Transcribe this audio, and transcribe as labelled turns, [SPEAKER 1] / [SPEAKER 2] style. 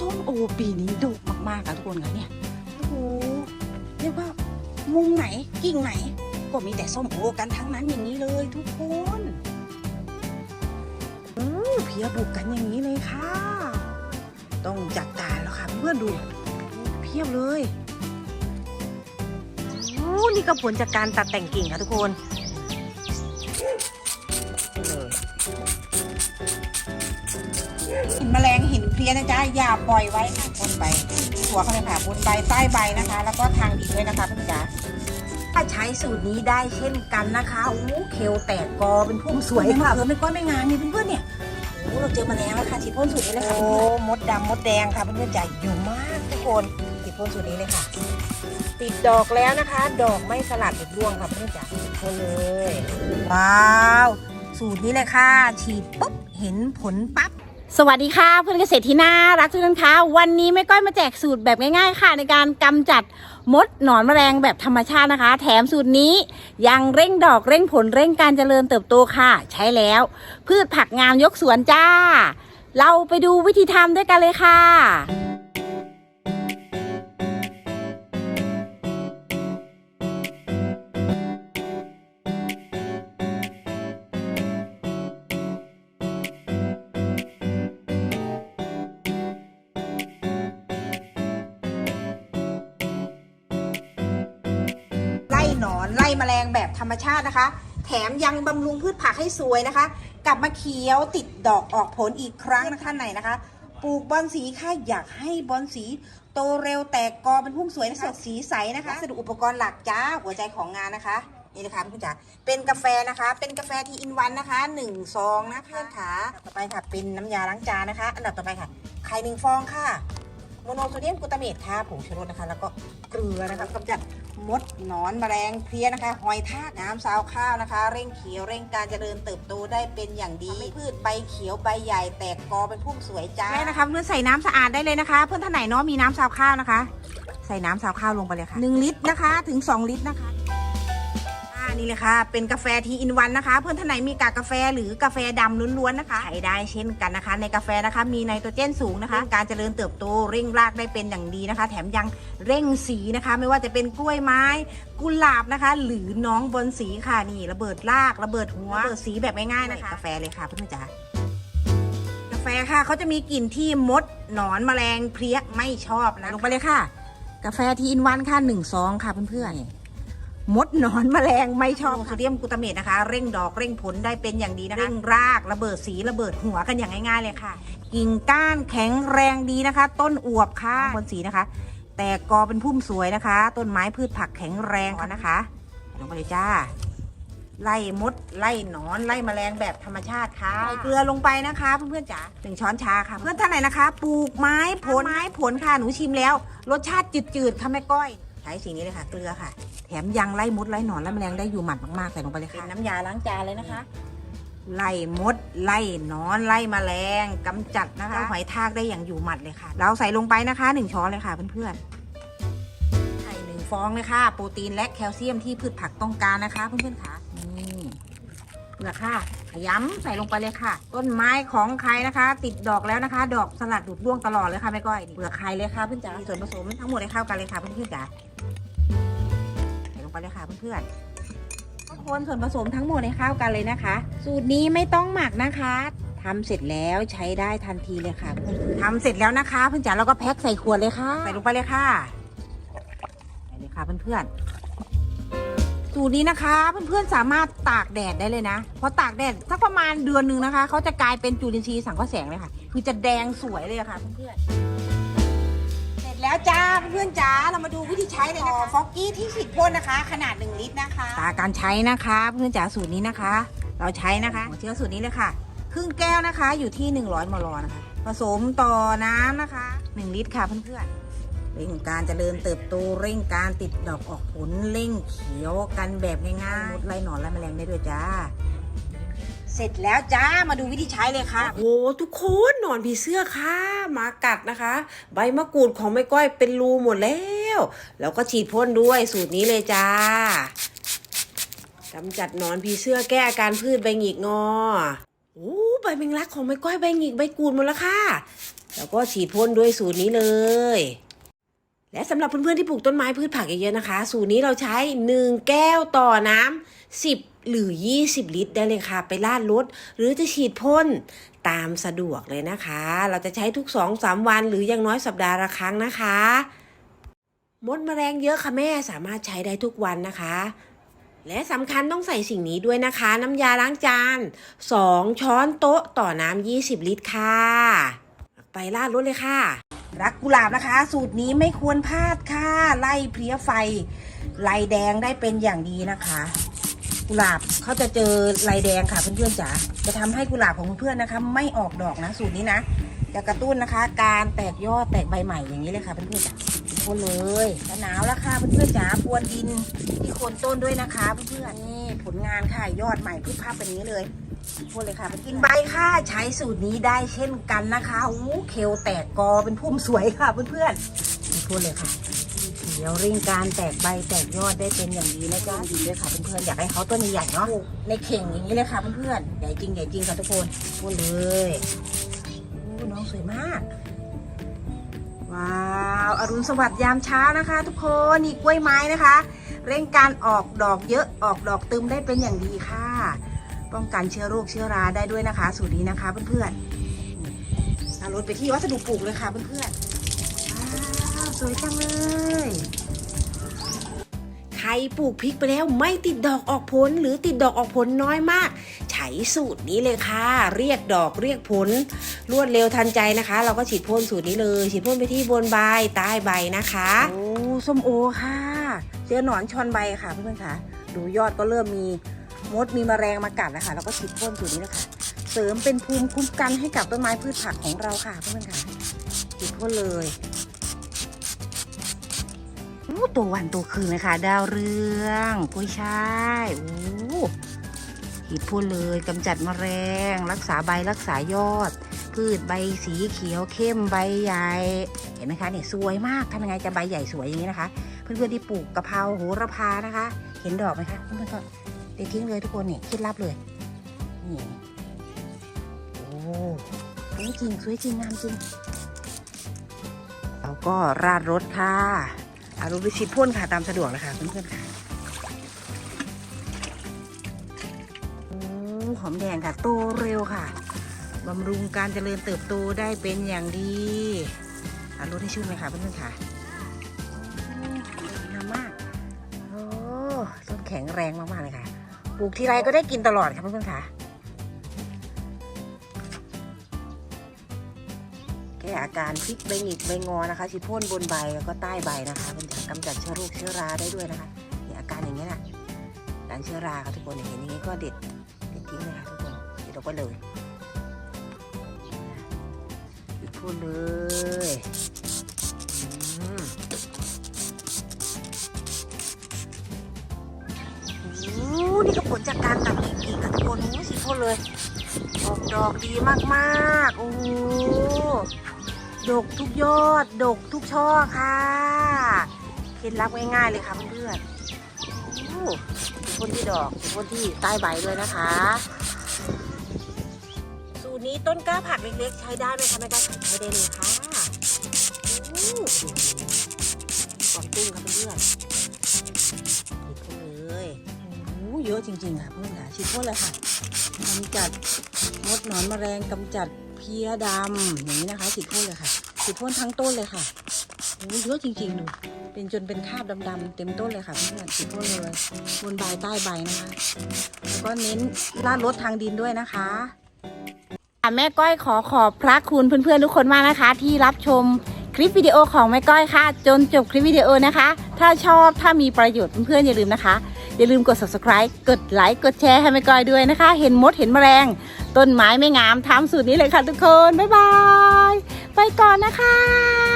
[SPEAKER 1] ส้มโอปีนี้ดกมากๆอะทุกคนค่ะเนี่ยโอ้โหเรียกว่ามุมไหนกิ่งไหน ก็มีแต่ส้มโอกันทั้งนั้นอย่างนี้เลยทุกคนอือเพียบุกกันอย่างนี้เลยค่ะ ต้องจัดกาแล้วค่ะเพื่อนดูเพียบเลยโอ้นี่ก็ผลจากการตัดแต่งกิ่งค่ะทุกคน พี้ยนะจ๊ะอย่าปล่อยไว้ค่ะบนใบหัวเขาเลยค่ะบนใบใต้ใบนะคะ แล้วก็ทางดินด้วยนะคะเพื่อนจ๋าถ้าใช้สูตรนี้ได้เช่นกันนะคะโอ้เคลแตกกอเป็นพุ่มสวยค่ะเออไม่ก้อนไม่งามนี่เพื่อนๆเนี่ยโอ้เราเจอมลงแล้วค่ะฉีดพ่นสูตรนี้เลยค่ะโอ้มดดำมดแดงค่ะเพื่อนๆจ๋าอยู่มากทุกคนฉีดพ่นสูตรนี้เลยค่ะ ติดดอกแล้วนะคะ ดอกไม่สลัดหรือร่วงค่ะเพื่อนจ๋าพ่นเลยว้าว สูตรนี้เลยค่ะ ฉีดปุ๊บเห็นผลปั๊บ
[SPEAKER 2] สวัสดีค่ะเพื่อนเกษตรที่น่ารักทุกท่านคะวันนี้ไม่ก้อยมาแจกสูตรแบบง่ายๆค่ะ ในการกำจัดมดหนอนแมลงแบบธรรมชาตินะคะ แถมสูตรนี้ยังเร่งดอกเร่งผลเร่งการเจริญเติบโตค่ะ ใช้แล้ว พืชผักงามยกสวนจ้า เราไปดูวิธีทำด้วยกันเลยค่ะ
[SPEAKER 1] แมลงแบบธรรมชาตินะคะ แถมยังบำรุงพืชผักให้สวยนะคะ กลับมาเขียวติดดอกออกผลอีกครั้งนะคะไหนนะคะ ปลูกบอนสีค่ะอยากให้บอนสีโตเร็วแตกกอเป็นพุ่มสวยสดสีใสนะคะสดุอุปกรณ์หลักจ้าหัวใจของงานนะคะนี่นะคะพี่จ๋าเป็นกาแฟนะคะ เป็นกาแฟทีอินวันนะคะหนึ่งซองนะคะค่ะต่อไปค่ะ เป็นน้ำยาล้างจานนะคะ อันดับต่อไปค่ะ ไข่หนึ่งฟองค่ะ โมโนโซเดียมกลูตาเมตค่ะผงชูรสนะคะ แล้วก็เกลือนะคะกำจัด มดหนอนแมลงเพลี้ยนะคะ หอยทากน้ำซาวข้าวนะคะ เร่งเขียวเร่งการเจริญเติบโตได้เป็นอย่างดีพืชใบเขียวใบใหญ่แตกกอเป็นพุ่มสวยจ้าได้นะคะเพื่อนใส่น้ำสะอาดได้เลยนะคะ เพื่อนท่านไหนเนาะมีน้ำซาวข้าวนะคะ ใส่น้ำซาวข้าวลงไปเลยค่ะ1ลิตรนะคะ ถึง 2 ลิตรนะคะ นี่เลยค่ะ เป็นกาแฟทีอินวันนะคะ เพื่อนท่านไหนมีกากกาแฟหรือกาแฟดำล้วนๆนะคะใช้ได้เช่นกันนะคะ ในกาแฟนะคะมีไนโตรเจนสูงนะคะ การเจริญเติบโตเร่งรากได้เป็นอย่างดีนะคะ แถมยังเร่งสีนะคะ ไม่ว่าจะเป็นกล้วยไม้กุหลาบนะคะ หรือน้องบนสีค่ะนี่ระเบิดรากระเบิดหัวระเบิดสีแบบง่ายๆนะคะกาแฟเลยค่ะเพื่อนจ๋ากาแฟค่ะเขาจะมีกลิ่นที่มดหนอนแมลงเพลี้ยไม่ชอบนะลงไปเลยค่ะ กาแฟทีอินวันค่ะหนึ่งซองค่ะเพื่อนๆ มดหนอนแมลงไม่ชอบโซเดียมกลูตาเมตนะคะ เร่งดอกเร่งผลได้เป็นอย่างดีนะคะเร่งรากระเบิดสีระเบิดหัวกันอย่างง่ายๆเลยค่ะ กิ่งก้านแข็งแรงดีนะคะ ต้นอวบค่ะบนสีนะคะ แต่กอเป็นพุ่มสวยนะคะ ต้นไม้พืชผักแข็งแรงนะคะลงไปเลยจ้า ไล่มด ไล่หนอนไล่แมลงแบบธรรมชาติค่ะใส่เกลือลงไปนะคะ เพื่อนๆจ๋าหนึ่งช้อนชาค่ะ เพื่อนท่านไหนนะคะ ปลูกไม้ผลไม้ผลค่ะหนูชิมแล้ว รสชาติจืดๆค่ะแม่ก้อย ใช้สิ่งนี้เลยค่ะ เกลือค่ะ แถมยังไล่มดไล่หนอนไล่แมลงได้อยู่หมัดมากๆใส่ลงไปเลยค่ะเป็นน้ำยาล้างจานเลยนะคะ ไล่มด ไล่หนอนไล่แมลงกำจัดนะคะหอยทากได้อย่างอยู่หมัดเลยค่ะ เราใส่ลงไปนะคะหนึ่งช้อนเลยค่ะเพื่อนๆไข่หนึ่งฟองเลยค่ะ โปรตีนและแคลเซียมที่พืชผักต้องการนะคะเพื่อนๆค่ะนี่เปลือกค่ะขยำใส่ลงไปเลยค่ะ ต้นไม้ของใครนะคะ ติดดอกแล้วนะคะ ดอกสลัดดูดร่วงตลอดเลยค่ะแม่ก้อยเปลือกไข่เลยค่ะเพื่อนจ๋ามีส่วนผสมทั้งหมดให้เข้ากันเลยค่ะเพื่อนๆจ๋าใส่ลงไป เลยค่ะเพื่อนๆคนส่วนผสมทั้งหมดให้เข้าวกันเลยนะคะ สูตรนี้ไม่ต้องหมักนะคะทำเสร็จแล้วใช้ได้ทันทีเลยค่ะทำเสร็จแล้วนะคะ เพื่อนจ๋าเราก็แพ็คใส่ขวดเลยค่ะใส่ลงไปเลยค่ะใส่เลยค่ะเพื่อนๆสูตรนี้นะคะ เพื่อนๆสามารถตากแดดได้เลยนะพอตากแดดสักประมาณเดือนหนึ่งนะคะเขาจะกลายเป็นจุลินทรีย์สังเคราะห์แสงเลยค่ะ คือจะแดงสวยเลยค่ะเพื่อนๆ แล้วจ้าเพื่อนๆจ้าเรามาดูวิธีใช้เลยนะคะฟอกกี้ที่ฉีดพ่นนะคะ ขนาด 1 ลิตรนะคะตาการใช้นะคะ เพื่อนๆจ๋าสูตรนี้นะคะ เราใช้นะคะหัวเชื้อสูตรนี้เลยค่ะ ครึ่งแก้วนะคะอยู่ที่ 100มลนะคะผสมต่อน้ำนะคะ 1 ลิตรค่ะเพื่อนๆเร่งการเจริญเติบโตเร่งการติดดอกออกผลเร่งเขียวกันแบบง่ายๆมดไล่หนอนไล่แมลงได้ด้วยจ้า เสร็จแล้วจ้ามาดูวิธีใช้เลยค่ะ
[SPEAKER 3] โอ้ทุกคนหนอนผีเสื้อค่ะมากัดนะคะ ใบมะกรูดของแม่ก้อยเป็นรูหมดแล้วแล้วก็ฉีดพ่นด้วยสูตรนี้เลยจ้ากำจัดหนอนผีเสื้อแก้อาการพืชใบหงิกงอโอ้ใบแมงลักของแม่ก้อยใบหงิกใบกูดหมดแล้วค่ะ แล้วก็ฉีดพ่นด้วยสูตรนี้เลย และสำหรับเพื่อนๆที่ปลูกต้นไม้พืชผักเยอะๆนะคะ สูตรนี้เราใช้ 1 แก้วต่อน้ำ10 หรือ 20 ลิตร ได้เลยค่ะ ไปลาดรถหรือจะฉีดพ่นตามสะดวกเลยนะคะ เราจะใช้ทุก 2-3 วันหรืออย่างน้อยสัปดาห์ละครั้งนะคะ มดแมลงเยอะค่ะแม่สามารถใช้ได้ทุกวันนะคะ และสำคัญต้องใส่สิ่งนี้ด้วยนะคะ น้ำยาล้างจาน 2 ช้อนโต๊ะต่อน้ำ20 ลิตรค่ะ ไปลาดรถเลยค่ะ
[SPEAKER 1] รักกุหลาบนะคะ สูตรนี้ไม่ควรพลาดค่ะ ไล่เพลี้ยไฟไล่แดงได้เป็นอย่างดีนะคะ กุหลาบเขาจะเจอลายแดงค่ะเพื่อนๆจ๋าจะทำให้กุหลาบของเพื่อนๆนะคะ ไม่ออกดอกนะ สูตรนี้นะจะกระตุ้นนะคะ การแตกยอดแตกใบใหม่อย่างนี้เลยค่ะเพื่อนๆจ๋าคนเลยจะหนาวแล้วค่ะเพื่อนๆจ๋าพรวนดินที่โคนต้นด้วยนะคะเพื่อนๆนี่ผลงานค่ะยอดใหม่พึบภาพเป็นนี้เลย ทุกคนเลยค่ะไปกินใบค่ะใช้สูตรนี้ได้เช่นกันนะคะอู้เคลแตกกอเป็นพุ่มสวยค่ะเพื่อนๆทุกคนเลยค่ะเดี๋ยวริ่งการแตกใบแตกยอดได้เป็นอย่างดีนะจ๊ะดีด้วยค่ะเพื่อนๆอยากให้เขาต้นใหญ่ๆเนาะในเข่งอย่างนี้เลยค่ะเพื่อนๆใหญ่จริงใหญ่จริงค่ะทุกคนพูดเลยโอ้น้องสวยมากว้าวอรุณสวัสดิ์ยามเช้านะคะ ทุกคนนี่กล้วยไม้นะคะ เร่งการออกดอกเยอะออกดอกตึมได้เป็นอย่างดีค่ะ ป้องกันเชื้อโรคเชื้อราได้ด้วยนะคะ สูตรนี้นะคะเพื่อนๆเอารถไปที่วัสดุปลูกเลยค่ะเพื่อนๆว้าวสวยจังเลย
[SPEAKER 3] ใครปลูกพริกไปแล้วไม่ติดดอกออกผลหรือติดดอกออกผลน้อยมาก ใช้สูตรนี้เลยค่ะ เรียกดอกเรียกผล รวดเร็วทันใจนะคะ เราก็ฉีดพ่นสูตรนี้เลยฉีดพ่นไปที่บนใบใต้ใบนะคะ
[SPEAKER 1] โอ้ส้มโอค่ะ เจอหนอนชอนใบค่ะเพื่อนๆค่ะ ดูยอดก็เริ่มมี มดมีแมลงมากัดแล้วค่ะแล้วก็ฉีดพ่นสูตรนี้นะคะ เสริมเป็นภูมิคุ้มกันให้กับต้นไม้พืชผักของเราค่ะเพื่อนๆค่ะฉีดพ่นเลยโอ้ตัววันตัวคืนเลยค่ะ ดาวเรืองกุ้ยช่ายโอ้ฉีดพ่นเลยกำจัดแมลงรักษาใบรักษายอด พืชใบสีเขียวเข้มใบใหญ่เห็นไหมคะเนี่ยสวยมากทำยังไงจะใบใหญ่สวยอย่างนี้นะคะ เพื่อนๆที่ปลูกกะเพราโหระพานะคะ เห็นดอกไหมคะเพื่อนๆก็ ทิ้งเลยทุกคนนี่คิดลับเลยนี่โอ้สวยจริงสวยจริงงามจริงเราก็ราดรถค่ะเอารถไปฉีดพ่นค่ะตามสะดวกเลยค่ะเพื่อนๆค่ะหอมแดงค่ะโตเร็วค่ะบำรุงการเจริญเติบโตได้เป็นอย่างดีอาลดให้ชุ่มเลยค่ะเพื่อนๆค่ะงามมากโอ้ต้นแข็งแรงมากๆเลยค่ะ ปลูกทีไรก็ได้กินตลอดค่ะเพื่อนๆค่ะแก้อาการพริกใบหงิกใบงอนะคะชิพ่นบนใบแล้วก็ใต้ใบนะคะเป็นกำจัดเชื้อโรคเชื้อราได้ด้วยนะคะเนี่ยอาการอย่างนี้ยนะการเชื้อราค่ะทุกคนเห็นอย่างนี้ก็เด็ดเด็ดทิ้งเลยค่ะทุกคนเด็ดออกไปเลยอีกพูดเลย อู้นี่ก็ผลจากการตัดกิ่งอีกค่ะทุกคนโอ้สิพูดเลยออกดอกดีมากๆโอ้โดกทุกยอด ดกทุกช่อค่ะเคล็ดลับง่ายๆเลยค่ะเพื่อนๆโอ้พ่นที่ดอกพ่นที่ใต้ใบด้วยนะคะ สูตรนี้ต้นกล้าผักเล็กๆ ใช้ได้ไหมคะไม่ได้ค่ะใช้ได้เลยค่ะโอ้กล่องตุ้งค่ะเพื่อนๆฉีดพ่น เยอะจริงๆค่ะเพื่อนค่ะฉีดพ่นเลยค่ะกำจัดมดหนอนแมลงกำจัดเพี้ยดำอย่างนี้นะคะฉีดพ่นเลยค่ะฉีดพ่นทั้งต้นเลยค่ะโอ้เยอะจริงๆดูเป็นจนเป็นคราบดำๆเต็มต้นเลยค่ะเพื่อนๆฉีดพ่นเลยบนใบใต้ใบนะคะแล้วก็เน้นลาดรถทางดินด้วยนะคะ
[SPEAKER 2] ค่ะแม่ก้อยขอขอบพระคุณเพื่อนๆทุกคนมากนะคะ ที่รับชมคลิปวิดีโอของแม่ก้อยค่ะ จนจบคลิปวิดีโอนะคะ ถ้าชอบถ้ามีประโยชน์เพื่อนๆอย่าลืมนะคะ อย่าลืมกด subscribe กดไลค์กดแชร์ให้แม่ก้อยด้วยนะคะ เห็นมดเห็นแมลง ต้นไม้ไม่งามทำสูตรนี้เลยค่ะทุกคน บ๊ายบาย ไปก่อนนะคะ